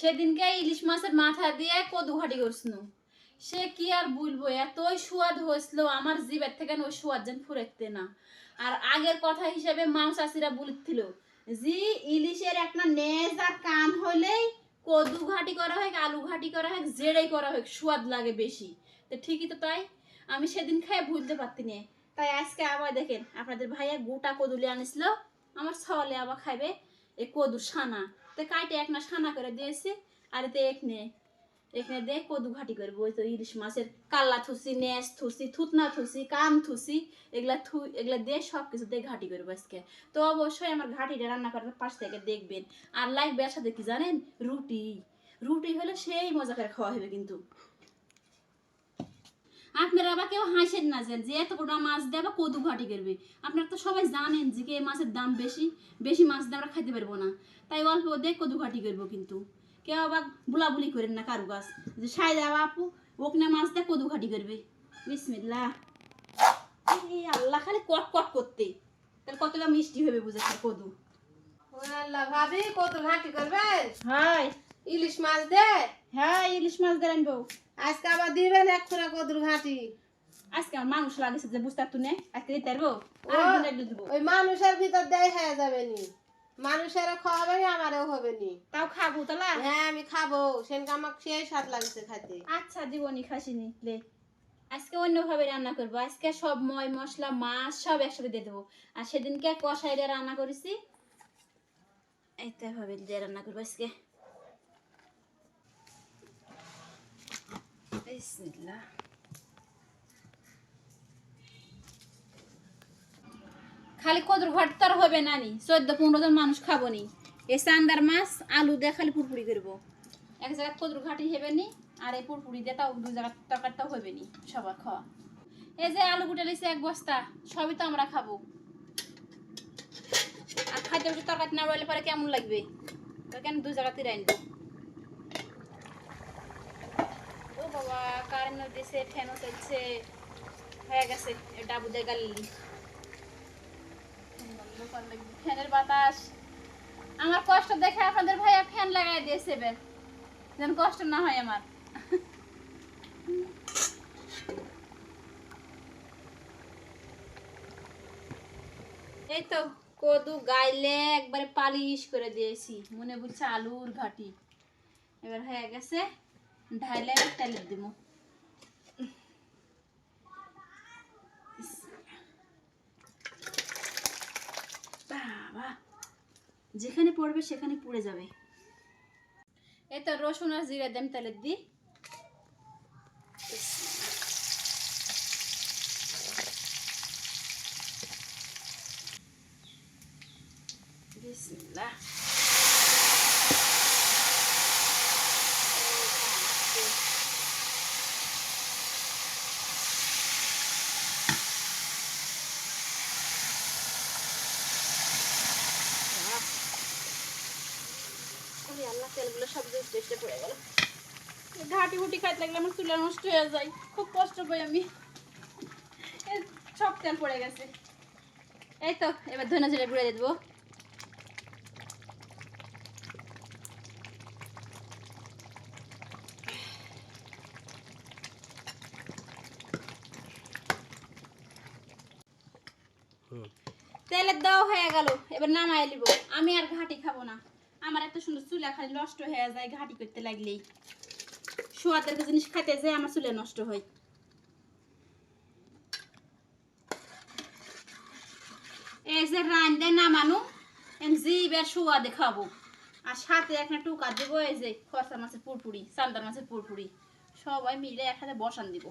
সেদিনকে ইলিশ মাছের মাথা দিয়ে কদু ঘাটি করছিল সে কি আর বলব, এতই সুয়াদ হয়েছিল, আমার জিবের থেকে ওই সুয়াদ যেন ফুরেতে না। আর আগের কথা হিসেবে মাও চাষিরা বলছিল জি ইলিশের একটা নেজ আর কান হলেই কদু ঘাটি করা হয় আলু ঘাটি করা হয় জেড়াই করা হয় সুয়াদ লাগে বেশি। তো ঠিকই তো তাই, আমি সেদিন খেয়ে ভুলতে পারতি না। তাই আজকে আবার দেখেন, আপনাদের ভাইয়া গোটা কদুলি আনিছিল, আমার ছলে আবার খাইবে। এই কদু সানা। তো কাইটে এক না সানা করে দিয়েছি, আর এতে একনে এখানে দেখ কদু ঘাটি করব ওই তো ইলিশ মাছের কাল্লা থুসি নেস থুসি, থুতনা থুসি, কান থুসি, এগুলা থু, এগুলা দিয়ে সব কিছু দিয়ে ঘাটি করব আজকে। তো অবশ্যই আমার ঘাটিটা রান্না করার পাশ থেকে দেখবেন। আর লাইক এর সাথে কি জানেন? রুটি। রুটি হলে সেই মজা করে খাওয়া হবে কিন্তু। আপনারা আবার কেউ হাসেন না যে এত বড় মাছ দিয়ে আবার কদু ঘাটি করবে। আপনারা তো সবাই জানেন যে কে মাছের দাম বেশি বেশি মাছ দিয়ে আমরা খাইতে পারব না। তাই অল্প দিয়ে কদু ঘাটি করব কিন্তু। কেউ আবার বুলাবুলি করেন না কারু গাছ যে সাই দেওয়া আপু ওখানে মাছ দিয়ে কদু ঘাটি করবে। বিসমিল্লা এই আল্লাহ খালি কট কট করতে। তাহলে কতটা মিষ্টি হবে বুঝে কদু। আল্লাহ ভাবি কত ঘাটি করবেন হাই। ইলিশ মাছ দে? হ্যাঁ ইলিশ মাছ দিয়ে আনব। আজকে আবার দিবেন এক খুঁড়া কদুর ঘাটি আজকে আমার মানুষ লাগেছে যে বুঝতে না আজকে দিতে পারব? ওই মানুষের ভিতর দেয় হয়ে যাবে নি মানুষেরও খাওয়াবে নি আমারও হবে নি তাও খাব হ্যাঁ আমি খাব। সেনকে আমার সেই স্বাদ লাগছে খাইতে। আচ্ছা দিবনি খাসিনি লে আজকে অন্যভাবে রান্না করব। আজকে সব ময় মশলা মাছ সব একসাথে দিয়ে দেবো। আর সেদিনকে কষাই দিয়ে রান্না করেছি। এইটা ভাবে দিয়ে রান্না করব আজকে। বিসমিল্লাহ খালি কদর হবে নানি চোদ্দ, পনেরো জন মানুষ খাব নি। চান্দার মাছ, আলু দিয়ে খালি পুরপুরি করব। এক জায়গায় কদর ঘাটি হবে নি, আর এই পুরপুরি দিয়ে তাও দু জায়গায় তরকারিটাও হবে নি, সবার খাওয়া। এই যে আলু গুটে এক বস্তা, সবই তো আমরা খাব। আর খাইতে তরকারি না রইলে পরে কেমন লাগবে? কেন দু জায়গা তিরাই আমার কষ্ট দেখে আপনাদের ভাইয়া ফ্যান লাগাই দিয়েছে যেন কষ্ট না হয় আমার। এই তো কদু গাইলে একবারে পালিশ করে দিয়েছি। মনে বুঝছে আলুর ঘাটি। এবার হয়ে গেছে, ঢাইলে তেলে দিব যেখানে পড়বে সেখানে পুড়ে যাবে। তো রসুন আর জিরা দেম তেলের দি। বিসমিল্লাহ ওরে আল্লাহ তেলগুলো সব টেস্টে পড়ে গেল ঘাটি ঘুটি খাইতে লাগলে আমার চুলা নষ্ট হয়ে যায়। খুব কষ্ট পাই আমি। সব তেল পড়ে গেছে। এই তো এবার ধনে জিরে গুঁড়ে দিয়ে দেবো। তেলের দাও হয়ে গেল এবার নামাই লিব আমি আর ঘাটি খাব না। আমার এত সুন্দর চুলা খালি নষ্ট হয়ে যায়, ঘাটি করতে লাগলেই। সোয়াদের জিনিস খাইতে যায়, আমার চুলে নষ্ট হয়। এই যে রান্দে নামানো এম জিবের সুয়াদে খাব। আর সাথে একটা টুকা দেবো, এই যে খরচা মাছের পুরপুরি, চান্দার মাছের পুরপুরি। সবাই মিলে একসাথে বসান দিব।